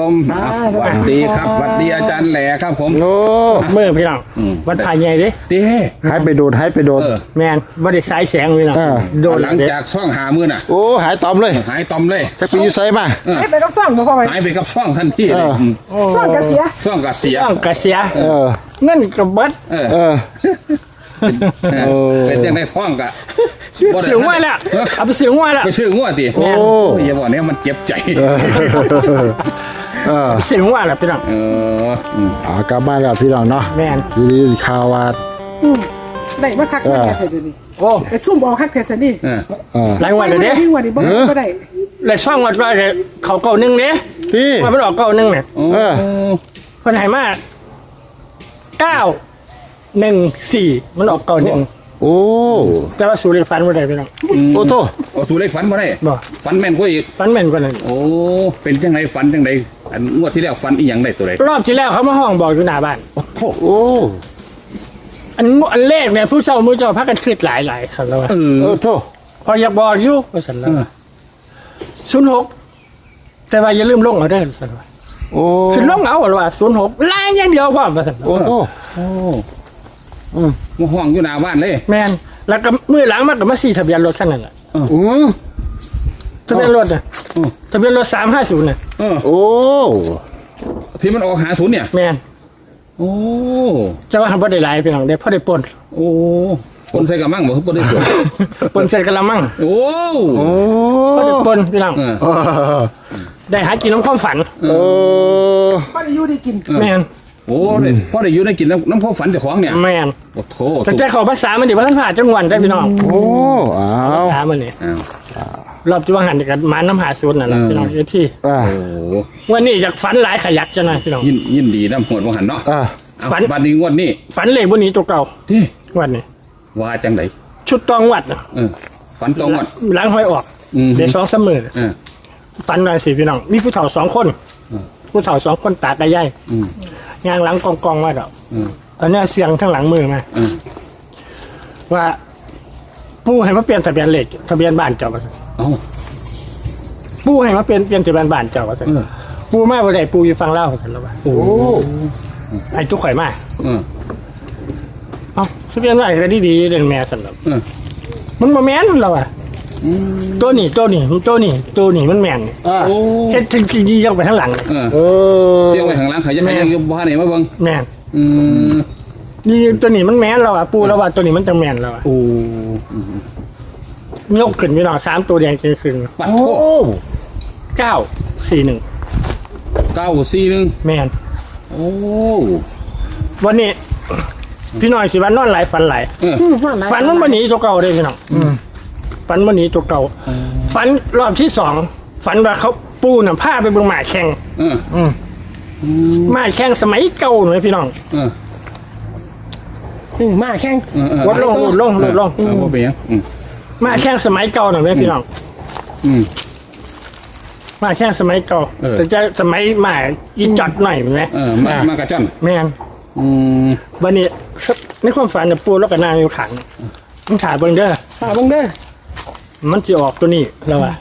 ผมอะสวัสดีครับสวัสดีอาจารย์แหล่ครับผม โอ้เมื่อพี่น้องอืม วัดพายใหญ่เดิเด้หายไปโดนหายไปโดน เออ แมนบ่ได้สายแสงพี่น้องเออโดนหลังเด็จากช่องหามือน่ะ โอ้หายตอมเลยหายตอมเลย จักไปอยู่ไสมา เออให้ไปกับซ่องบ่พ่อไปหายไปกับช่องทันทีเลยเอออื มซ่องกระเสียช่องกระเสีย ต้องกระเสียเออ เงินกับเบัดเออเออ เอโอ้อเป็นยังไงท้องกะเสียงว่าแล้วเอาไปเสียงว่าแล้ว ไปชื่องัวติโอ้อย่าบอกเนี่ยมันเจ็บใจ เออเออเสียงว่าแล้วพี่น้องเอออืมอ่ากลับมาแล้วพี่น้องเนาะแมนทีนี้ข่าวว่า อืมได้มาคักมาแค่เดี๋ยวนี้โอ้ไปซุ่มเอาคักแท้ซะนี่เออเออหลายวันเลยเด้วิ่งวันนี้บ่ได้บ่ได้เลยช่องวัดว่าเลยเขาเก่าหนึงเด้ที่ ว่ามันออกเก่าหนึงเนี่ยโอ้เออเพิ่นให้มาเก้าหนึ่งสี่มันออกเก่าหนึ่งโอ้แต่ว่าสูริฟันบ่ได้พี่น้องโอ้โตโอ้สู้เลขฝันมาได้บ่ฝันแม่นกว่าอีกฟันแม่นกว่านั้นโอ้เป็นจังไงฝันจังได อันงวดที่แล้วฝันอีหยังได้ตัวใดรอบที่แล้วเขามาห้องบอกอยู่หน้าบ้าน โอ้โอ้อันอันเลขเนี่ยผู้เจ้ามือเจ้าพักกันคิดหลายหลายๆสันแล้วว่าเออ เออโตพออยากบอกอยู่ว่าสันแล้วเออศูนย์หกแต่ว่าอย่าลืมลงเอาเด้อสันว่าโอ้คือลงเอาหรือว่าศูนย์หกล่างอย่างเดียวพอว่าสันโอ้โตโอ้อืมมาห้องอยู่หน้าบ้านเลย แมนแล้วก็มือหลังมันก็มาสี่ทะเบียนรถคันนั้นแหละอือทะเบียนรถน่ะอืม ทะเบียนรถสามห้าศูนย์น่ะเออโอ้ที่มันออกหาศูนย์เนี่ย แมนโอ้จะว่าทำบ่ได้หลายพี่น้องได้พอได้ปนโอ้คนใส่กระมังบ่บ่ได้ตรวจปนเสร็จกันละมั่งโอ้โอ้พอได้ปนพี่น้องเออเออได้หากินน้ำความฝันเออบ่ได้อยู่ได้กินแมนโอ้ได้พอได้อยู่ได้กินน้ำน้ำพอฝันเจ้าของเนี่ยแมนโอ้โถแต่ใจเขาภาษามันเดี๋ยวว่าท่านผ่าจังหวัดได้พี่น้องโอ้อ้าภาวษามันนี่อ้าว รอบที่ว่าหันกันมาน้ำหาศูนย์น่ะนะเออพี่น้องเอฟซีอ่าโอ้วันนี้จากฝันหลายขยักจังหน่อยพี่น้อง ยินยินดีน้ำหวดว่าหันเนาะอ่าเอาฝัน บัดนี้งวดนี้ฝันเลยบนนี้ตัวเก่าที่วันนี้ ว่าจังไดชุดตองวัดน่ะเออฝันตรงงวด ล้างห้อยออกอืม เดี๋ยวสองสามมือเออ ฝันหน่อยสิพี่น้อง มีผู้เฒ่าสองคน อืม ผู้เฒ่าสองคนตากระย่ายอืมยางหลังกองกองๆว่าดอกเออตอนนี้เสียงทั้งหลังมือมาเออว่าปู่ให้มาเปลี่ยนทะเบียนเลขทะเบียนบ้านเจ้าว่าซั่น เอาปู่ให้มาเปลี่ยนเปลี่ยนทะเบียนบ้านเจ้าว่าซั่นเออปู่มาบ่ได้ปู่อยู่ฟังเล่าวว่าซั่นแล้วว่าโอ้ไอ้ทุกข่อยมาเออเอ้าทะเบียนบ้านก็ดีๆเด่นแม่ซั่นแล้วเออมันบ่แม่นแล้วอะอืมตัวนี้ตัวนี้ตัวนี้ตัวนี้มันแม่นนี่อ่าโอ้เฮ็ดถึงกี่ยกไปข้างหลังนี่เออเออเสียงไว้ข้างหล่างเขาจะให้ยังอยู่บ้านนี่มาเบิ่งแม่นอืมนี่ตัวนี้มันแม่นแล้วอะปู่แล้วว่าตัวนี้มันจังแม่นแล้วอะโอ้อืม ยกขึ้นพี่น้องสามตัวแดงจริงคืนปัดโอ้โทเก้าสี่หนึ่งเก้าสี่หนึ่งแม่นโอ้วันนี้ พี่น้อยสิวันนอนหลายฝันหลายเอออืมว่าหลายฝันมันวันนี้ตัวเก่าเลยพี่น้องอืมฝันวันนี้ตัวเก่าฝันรอบที่สองฝันว่าเขาปูน่ะพาไปเบิ่งหมาแข่งเอออืมอืมหมาแข่งสมัยเก่าเลยพี่น้องเอออืมมาแข่งเออเออลดลงลดลงลดลงเออบ่เป็นหยังอื มหมาแข่งสมัยเก่าหน่อยไหมพี่น้องอืมหมาแข่งสมัยเก่าเออ แต่จะสมัยหมาอีจอดหน่อยไหมเออมามากระจ้อนแม่นอืมวันนี้ในความฝันเนี่ยปูแล้วก็นางอยู่ขังมันถ่ายเบิ่งเด้อฝากเบิ่งเด้อมันจะออกตัวนี้แล้วอะ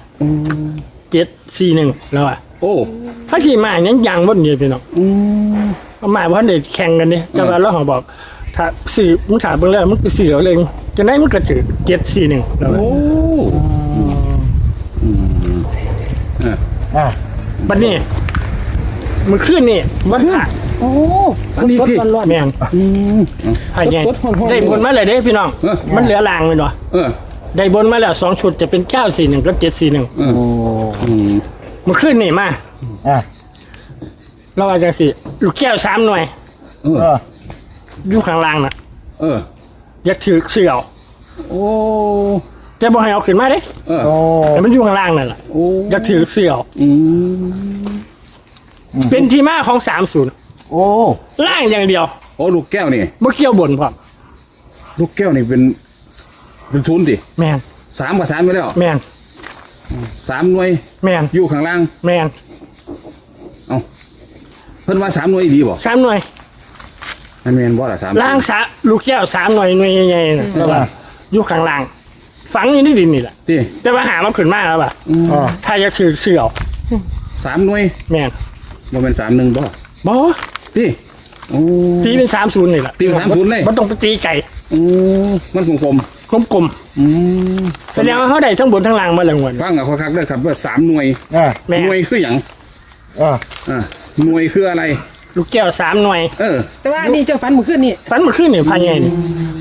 เจ็ดสี่หนึ่งแล้วอะโอ้ถ้าขี่มาอย่างนี้ยังบนอยู่พี่น้องอืม เอามาเพราะเด็กแข่งกันนี่แต่ว่าเราของบอก ถ้าสื่อมึงถามเบิ่งแล้วมันคือสื่อเอาเลยจะได้มันก็ถือเจ็ดสี่หนึ่งแล้วอะโอ้อืมเอออ่าบัดนี้มันขึ้นนี่วันพระโอ้อันนี้สดพี่ๆร้อนแม่งอืมไอ้ไงสดๆร้อนๆได้บนมาเลยเด้พี่น้อง เออ มันเหลือลางเลยเนาะเออได้บนมาแล้วสองชุดจะเป็นเก้าสี่หนึ่งกับเจ็ดสี่หนึ่งเออโอ้อืมมันขึ้นนี่มาอ่าเราอาจจะสิลูกแก้วสามหน่วยเออเออ อยู่ข้างล่างน่ะเออ อยากถือเสี่ยวโอ้ แต่บ่ให้เอาขึ้นมาเด้เออ โอ้แต่มันอยู่ข้างล่างนั่นแหละโอ้อยากถือเสี่ยวอืมเป็นที่มาของสามศูนย์โอ้ล่างอย่างเดียวโอ้ลูกแก้วนี่ บ่เกี่ยวบนพร้อมลูกแก้วนี่เป็น เป็นทุนย์ดิแมนสามกับสามไปแล้วแมนสามหน่วยแมนอยู่ข้างล่าง แมนเอาเพิ่นว่าสามหน่วยดีบ่สามหน่วย นั่นแม่นบ่ล่ะสามล่างสาลูกแก้วสามหน่วยหน่วยใหญ่ๆน่ะแล้วว่าอยู่ข้างล่างฝังอยู่ในดินนี่แหละที่แต่ว่าหามันขึ้นมาแล้วป่ะอ่าถ้าอยากถือเสี่ยวสามหน่วยแมนว่าเป็นสามหนึ่งบ่บอพี่โอ้ตีเป็นสามศูนย์นี่แหละตีเป็น30เลยมันต้องไปตีไก่โอ้มันกลมกลมๆอืมๆแสดงว่าเขาได้ทั้งบนทั้งล่างมาแล้วงวนฟังกับเขาคักด้วยครับว่าสามหน่วยอ่าแม่หน่วยคืออย่างอ่าอ่าหน่วยคืออะไร ลูกแก้วสามหน่วยเออ แต่ว่าอันนี่เจ้าฟันมือขึ้นนี่ฝันเมื่อคืนนี่พันไงนี่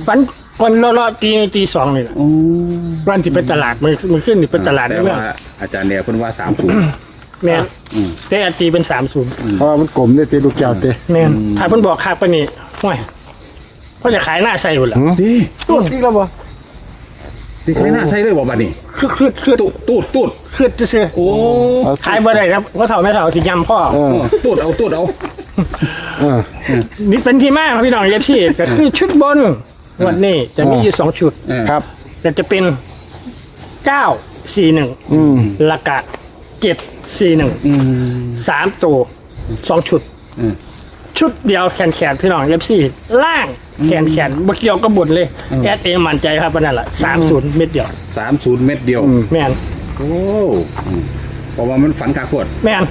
ฝันคนรอๆตีตีสองนี่แหละโอ้วันที่ไปตลาดมือมือขึ้นนี่ไปตลาดแต่นี่เมื่อว่าอาจารย์เนี่ยเพิ่นว่าสามศูนย์ แม่นอืมแต่อันตีเป็นสามศูนย์เพราะว่ามันกลมเนี่ยตีลูกแก้วตีแม่นถ้าเพิ่นบอกคาปะนี่ห่วยเขาจะขายหน้าใส่อยู่แล้วดีตูดอีกแล้วบ่ดีใช้หน้าใช้เลยบ่บัดนี้คือคือคือตูดตูดตูดคือจะซื้อโอ้ขายบ่ได้ครับเพราะเถ่าไม่เถ่าที่ยำพ่อ เออ ตูดเอาตูดเอาเออนี่เป็นที่มาครับพี่น้องเอฟซีก็คือชุดบนวันนี้จะมีอยู่สองชุดเออครับ แต่จะเป็นเก้าสี่หนึ่งอืมละกะเจ็ดสี่หนึ่งอืม สามตัวสองชุดอืม ชุดเดียวแขนแขนพี่น้องเอฟซีล่างแขนแขนบ่เกี่ยวกับบนเลยแอดเอมั่นใจครับว่านั่นแหละสามศูนย์เม็ดเดียวสามศูนย์เม็ดเดียว แม่นโอ้อืมเพราะว่ามันฝันขาขวดแม่น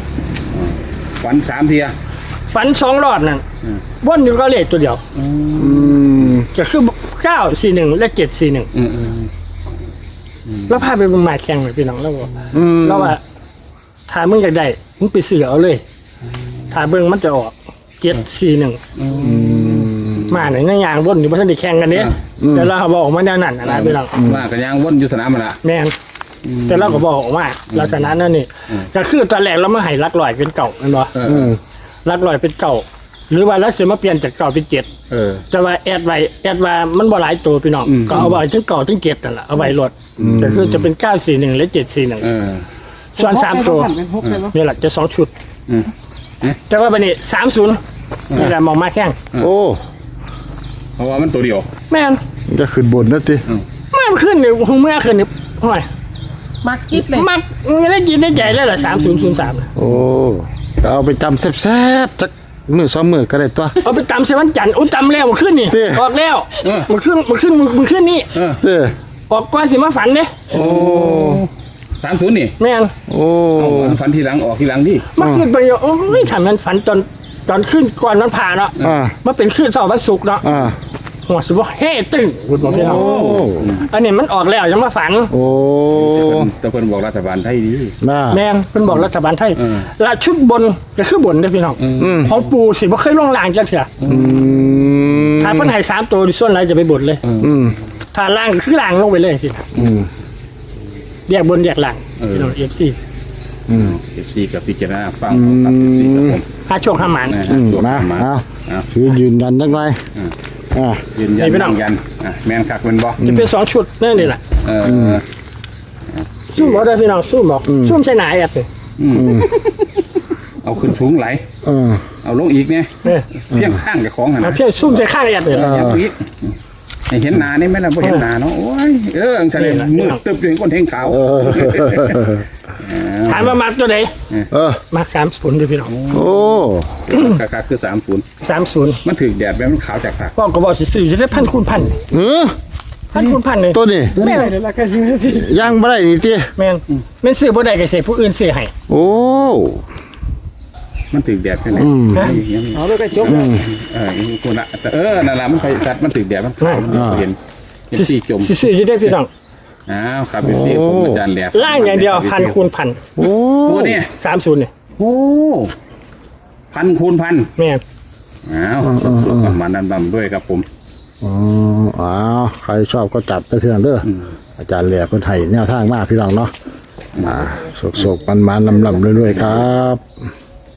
ฝันสามเทีย ฝันสองรอบนั่นวนอยู่ก็เลขตัวเดียวอืมก็คือเก้าสี่หนึ่งและเจ็ดสี่หนึ่งอืมอืมแล้วพาไปเป็นหมายแข่งเลยพี่น้องแล้วบอกอืมแล้วว่าถ้ามึงอยากได้มึงไปเสือเอาเลยถ้าเบิ่งมันจะออกเจ็ดสี่หนึ่งมาไหนในยางวนอยู่บนทันได้แข่งกันเนี้ยแต่เราเขาบอกมาแนวนั้นนะนะพี่น้องว่ากันยังวนอยู่สนามมันละแม่นแต่เราก็บอกว่าลักษณะนั้นนี่ก็คือตอนแรกเรามาให้ลักลอยเป็นเก่าแมันบ่เอออืมลักลอยเป็นเก่าหรือว่าเราเสียมาเปลี่ยนจากเก่าเป็นเจ็ดเออ จะว่าแอดไว้แอดว่ามันบ่หลายตัวพี่น้องอืม ก็เอาไว้ทั้งเก่าทั้งเจ็ดนั่นแหละเอาไว้ลดก็คือจะเป็นเก้าสี่หนึ่งและเจ็ดสี่หนึ่งเออ ส่วนสามตัวเป็นหกเลยบ่นี่แหละจะสองชุดอืม แต่ว่าบันนี้สามศูนย์นี่แหละมองมาแข้งโอ้เพราะว่ามันตัวเดียว แม่นมันจะขึ้นบนนะตีแม่นขึ้นนี่หงเมื่อขึ้นนี่ห่วยมักกิ๊บเลยมักไม่ได้ยินได้ใจแล้วล่ะสามศูนย์ศูนย์สามโอ้ ก็เอาไปจำแซ่บๆจักมือสองมือก็ได้ตัว เอาไปตำเซวันจันทร์อุ้ยตำแล้วมันขึ้นนี่เต้ออกแล้วเออ มันขึ้นมันขึ้นมันขึ้นนี่เออเด้อออกก่อนสิมาฝันเด้โอ้สามศูนย์นี่แม่นโอ้เอาฝันทีหลังออกทีหลังดิมันขึ้นไปโอ้ยทำมันฝันตอนตอนขึ้นก่อนมันผ่าเนาะอ่า มันเป็นขึ้นเสาร์วันศุกร์เนาะอ่า หัวสุบเฮ้ตึงพูดบอกพี่น้องโอ้อันนี้มันออกแล้วยังมาฝัน โอ้แต่เพิ่นบอกรัฐบาลไทยดีน่าแม่นเพิ่นบอกรัฐบาลไทยเออและชุดบนก็คือบนเด้อพี่น้องอืมของปูสิบ่เคยลงล่างจังเถื่ออืมถ้าเพิ่นให้สามตัวดิส่วนไหนจะไปบนเลยอืมถ้าล่างก็คือล่างลงไปเลยสิอืมแยกบนแยกล่างพี่น้อง FC อืมเอฟซีกับพิจารณาฟังของครับเอฟซีกับผมถ้าโชคห้าหมานนะอืฮะมตัวมามาเอาอะคือยืนยันจังไงอืม อ่ายืนยันนี่พี่น้อง ยืนยันอะแมนคักแมันบ่จะเป็นสองชุดนั่นนี่แหละเออซุ่มบ่ได้พี่น้องซุ่มบ่ซุ่มใส่หนาแอดนี่อืมเอาขึ้นสูงไหลเออเอาลงอีกเนี่ยเนี่ยเพียงข้างกับของหันเอานะเพียงซุ่มใส่ข้างแอดนี่เออยังอีกให้เห็นหนานี่ไหมล่ะบ่เห็นหนาเนาะโอ้ยเอออังสันเลยนี่แหละมืดตึบอยู่คนเทงขาวเออ ถามว่ามักตัวใดเออ มัก30ด้วยพี่น้องโอ้คักๆคือสามศูนย์30มันถึกแดดแม่มันขาวจากผักก็ก็บอกสิซื้อจะได้พันคูณพันเออพันคูณพันเลยตัวนี้แม่นเดี๋ยวละกันสินาทีย่างบ่ได้นี่ติแม่นแม่นซื้อบ่ได้ก็สิผู้อื่นซื้อให้โอ้มันถึกแดดแค่ไหนอืมฮะเอาแล้วก็จบเออคนละแต่เออนั่นล่ะมันไปจัดมันถึกแดดมันขาวมันเห็นเห็นสีจมสิซื้อจะได้พี่น้อง อ้าวครับพี่ซีผมอาจารย์แหลมล่างอย่างเดียวพันคูณพันโอ้โอ้เนี่ย30นี่โอ้พันคูณพันแม่นอ้าวสุดๆกันมาดำๆด้วยครับผมอ๋ออ้าวใครชอบก็จัดไปเพื่อนเด้อออาจารย์เหลียเพิ่นให้แนวทางมาพี่น้องเนาะอ่าโศกๆมันๆลำๆเรื่อยๆครับ